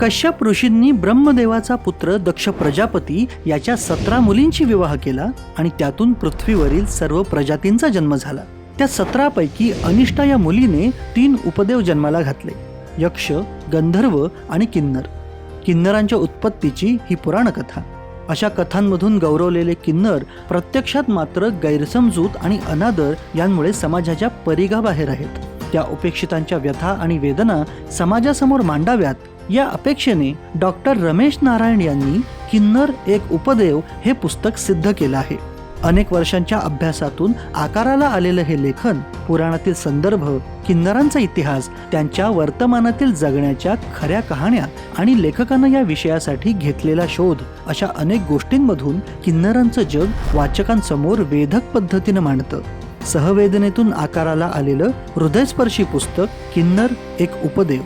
कश्यप ऋषींनी ब्रह्मदेवाचा पुत्र दक्ष प्रजापती याच्या सतरा मुलींशी विवाह केला आणि त्यातून पृथ्वीवरील सर्व प्रजातींचा जन्म झाला. त्या सतरापैकी अनिष्ठा या मुलीने तीन उपदेव जन्माला घातले यक्ष गंधर्व आणि किन्नर. किन्नरांच्या उत्पत्तीची ही पुराणकथा. अशा कथांमधून गौरवलेले किन्नर प्रत्यक्षात मात्र गैरसमजूत आणि अनादर यांमुळे समाजाच्या परिघाबाहेर आहेत. त्या उपेक्षितांच्या व्यथा आणि वेदना समाजासमोर मांडाव्यात या अपेक्षेने डॉक्टर रमेश नारायण यांनी किन्नर एक उपदेव हे पुस्तक सिद्ध केलं आहे. अनेक वर्षांच्या अभ्यासातून आकाराला आलेलं हे लेखन पुराणातील संदर्भ किन्नरांचा इतिहास त्यांच्या वर्तमानातील जगण्याच्या खऱ्या कहाण्या आणि लेखकानं या विषयासाठी घेतलेला शोध अशा अनेक गोष्टींमधून किन्नरांचं जग वाचकांसमोर वेधक पद्धतीनं मांडतं. सहवेदनेतून आकाराला आलेलं हृदयस्पर्शी पुस्तक किन्नर एक उपदेव.